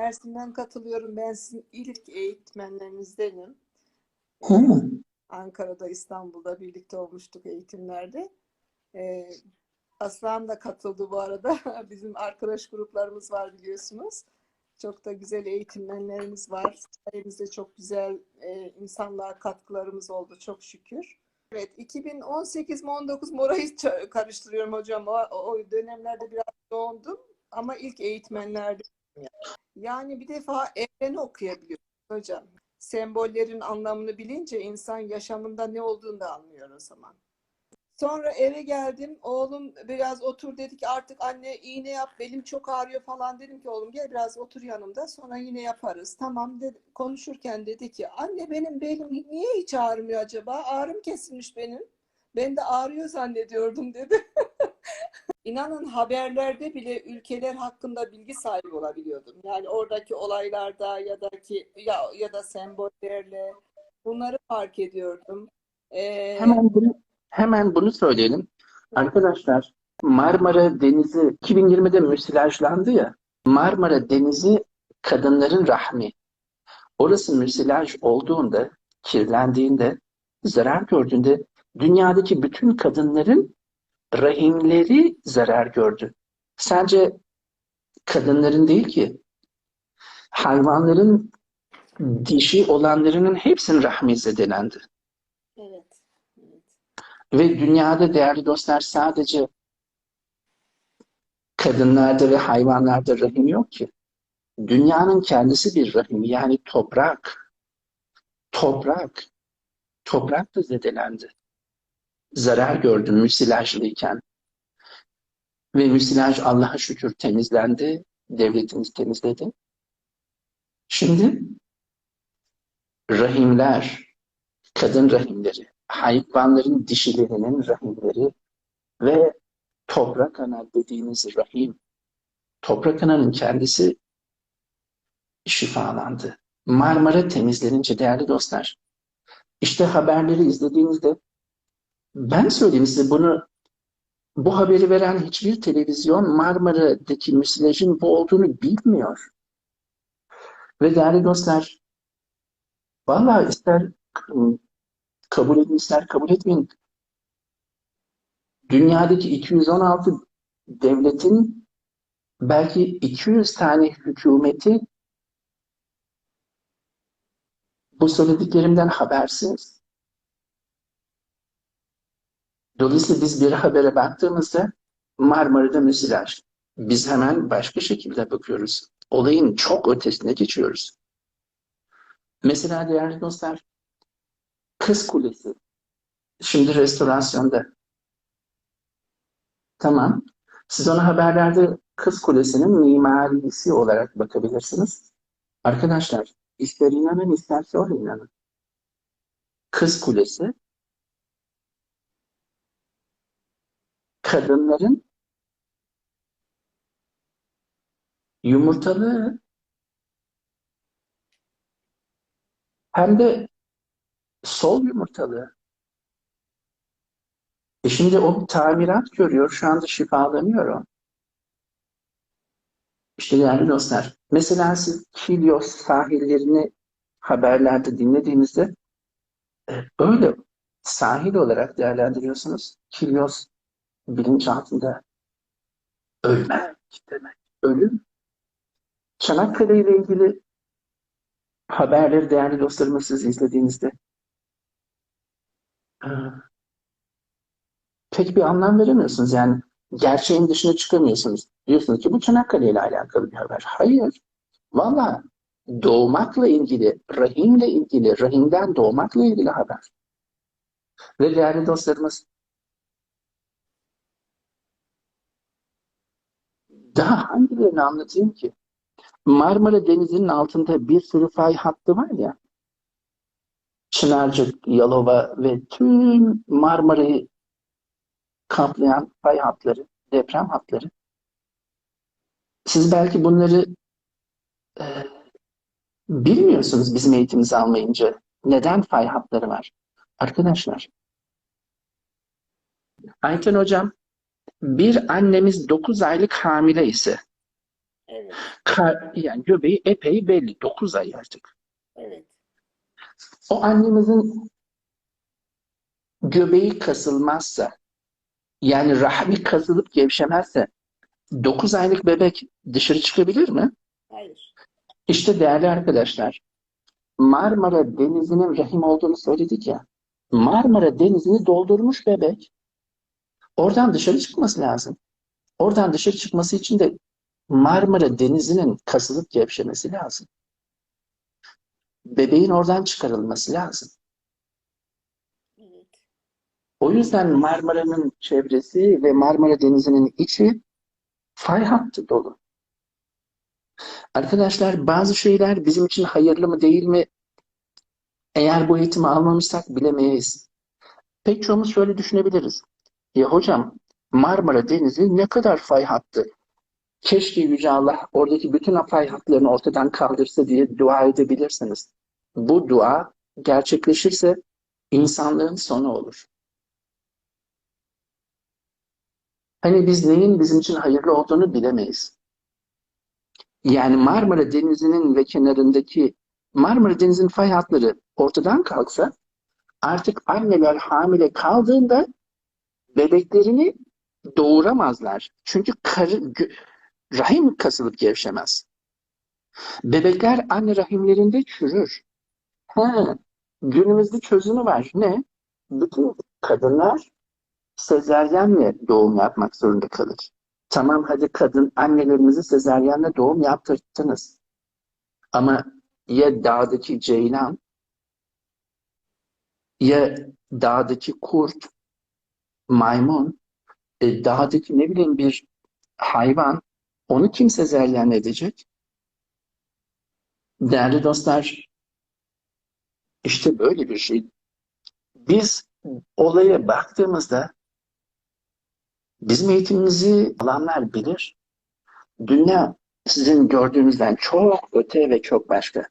Mersin'den katılıyorum. Ben sizin ilk eğitmenlerinizdenim. Hı. Ankara'da, İstanbul'da birlikte olmuştuk eğitimlerde. Ee, Aslan da katıldı bu arada. Bizim arkadaş gruplarımız var biliyorsunuz. Çok da güzel eğitmenlerimiz var. Sayenizde çok güzel e, insanlığa katkılarımız oldu çok şükür. Evet, 2018 mi 19 mu orayı karıştırıyorum hocam. O, o dönemlerde biraz yoğundum ama ilk eğitmenlerde. Yani bir defa evreni okuyabiliyoruz hocam. Sembollerin anlamını bilince insan yaşamında ne olduğunu da anlıyor o zaman. Sonra eve geldim. Oğlum biraz otur dedi ki artık anne iğne yap belim çok ağrıyor falan dedim ki oğlum gel biraz otur yanımda sonra yine yaparız. Tamam dedi. Konuşurken dedi ki anne benim belim niye hiç ağrımıyor acaba? Ağrım kesilmiş benim. Ben de ağrıyor zannediyordum dedi. İnanın haberlerde bile ülkeler hakkında bilgi sahibi olabiliyordum. Yani oradaki olaylarda ya da ki ya ya da sembollerle bunları fark ediyordum. Ee, Hemen bunu, hemen bunu söyleyelim. Arkadaşlar Marmara Denizi 2020'de müsilajlandı ya. Marmara Denizi kadınların rahmi. Orası müsilaj olduğunda, kirlendiğinde, zarar gördüğünde dünyadaki bütün kadınların rahimleri zarar gördü. Sence kadınların değil ki hayvanların dişi olanlarının hepsinin rahmi zedelendi. evet. evet. Ve dünyada değerli dostlar sadece kadınlarda ve hayvanlarda rahim yok ki. Dünyanın kendisi bir rahim. Yani toprak. Toprak. Toprak da zedelendi. Zarar gördü müsilajlıyken. Ve müsilaj Allah'a şükür temizlendi. Devletimiz temizledi. Şimdi rahimler, kadın rahimleri, hayvanların dişilerinin rahimleri ve toprak ana dediğimiz rahim, toprak ananın kendisi şifalandı. Marmara temizlenince değerli dostlar, işte haberleri izlediğinizde ben söyleyeyim size bunu bu haberi veren hiçbir televizyon Marmara'daki müsilajın bu olduğunu bilmiyor. Ve değerli dostlar, vallahi ister kabul edin ister kabul etmeyin. Dünyadaki 216 devletin belki 200 tane hükümeti bu söylediklerimden habersiz. Dolayısıyla biz bir habere baktığımızda Marmara'da müsilaj. Biz hemen başka şekilde bakıyoruz. Olayın çok ötesine geçiyoruz. Mesela değerli dostlar, Kız Kulesi. Şimdi restorasyonda. Tamam. Siz ona haberlerde Kız Kulesi'nin mimarisi olarak bakabilirsiniz. Arkadaşlar, ister inanın isterse öyle inanın. Kız Kulesi kadınların yumurtalığı hem de sol yumurtalığı. E şimdi o tamirat görüyor. Şu anda şifalanıyor o. İşte değerli dostlar. Mesela siz Kilyos sahillerini haberlerde dinlediğinizde e, öyle sahil olarak değerlendiriyorsunuz. Kilyos bilinçaltında ölmek demek. Ölüm. Çanakkale ile ilgili haberleri değerli dostlarımız siz izlediğinizde e, pek bir anlam veremiyorsunuz. Yani gerçeğin dışına çıkamıyorsunuz. Diyorsunuz ki bu Çanakkale ile alakalı bir haber. Hayır. Valla doğmakla ilgili, rahimle ilgili, rahimden doğmakla ilgili haber. Ve değerli dostlarımız daha hangilerini anlatayım ki? Marmara Denizi'nin altında bir sürü fay hattı var ya. Çınarcık, Yalova ve tüm Marmara'yı kaplayan fay hatları, deprem hatları. Siz belki bunları e, bilmiyorsunuz bizim eğitimimizi almayınca. Neden fay hatları var? Arkadaşlar, Ayten Hocam, bir annemiz 9 aylık hamile ise Evet, Kar- yani göbeği epey belli. 9 ay artık. evet. O annemizin göbeği kasılmazsa yani rahmi kasılıp gevşemezse 9 aylık bebek dışarı çıkabilir mi? Hayır. İşte değerli arkadaşlar Marmara Denizi'nin rahim olduğunu söyledik ya. Marmara Denizi'ni doldurmuş bebek. Oradan dışarı çıkması lazım. Oradan dışarı çıkması için de Marmara Denizi'nin kasılıp gevşemesi lazım. Bebeğin oradan çıkarılması lazım. O yüzden Marmara'nın çevresi ve Marmara Denizi'nin içi fay hattı dolu. Arkadaşlar bazı şeyler bizim için hayırlı mı değil mi? Eğer bu eğitimi almamışsak bilemeyiz. Pek çoğumuz şöyle düşünebiliriz. Ya hocam Marmara Denizi ne kadar fay hattı. Keşke Yüce Allah oradaki bütün fay hatlarını ortadan kaldırsa diye dua edebilirsiniz. Bu dua gerçekleşirse insanlığın sonu olur. Hani biz neyin bizim için hayırlı olduğunu bilemeyiz. Yani Marmara Denizi'nin ve kenarındaki Marmara Denizi'nin fay hatları ortadan kalksa artık anneler hamile kaldığında bebeklerini doğuramazlar. Çünkü karı, rahim kasılıp gevşemez. Bebekler anne rahimlerinde çürür. Ha, günümüzde çözümü var. Ne? Bütün kadınlar sezeryenle doğum yapmak zorunda kalır. Tamam hadi kadın annelerimizi sezeryenle doğum yaptırttınız. Ama ya dağdaki ceylan ya dağdaki kurt, maymun, e, dağdaki ne bileyim bir hayvan onu kim sezeryen edecek? Değerli dostlar işte böyle bir şey. Biz olaya baktığımızda bizim eğitimimizi alanlar bilir. Dünya sizin gördüğünüzden çok öte ve çok başka.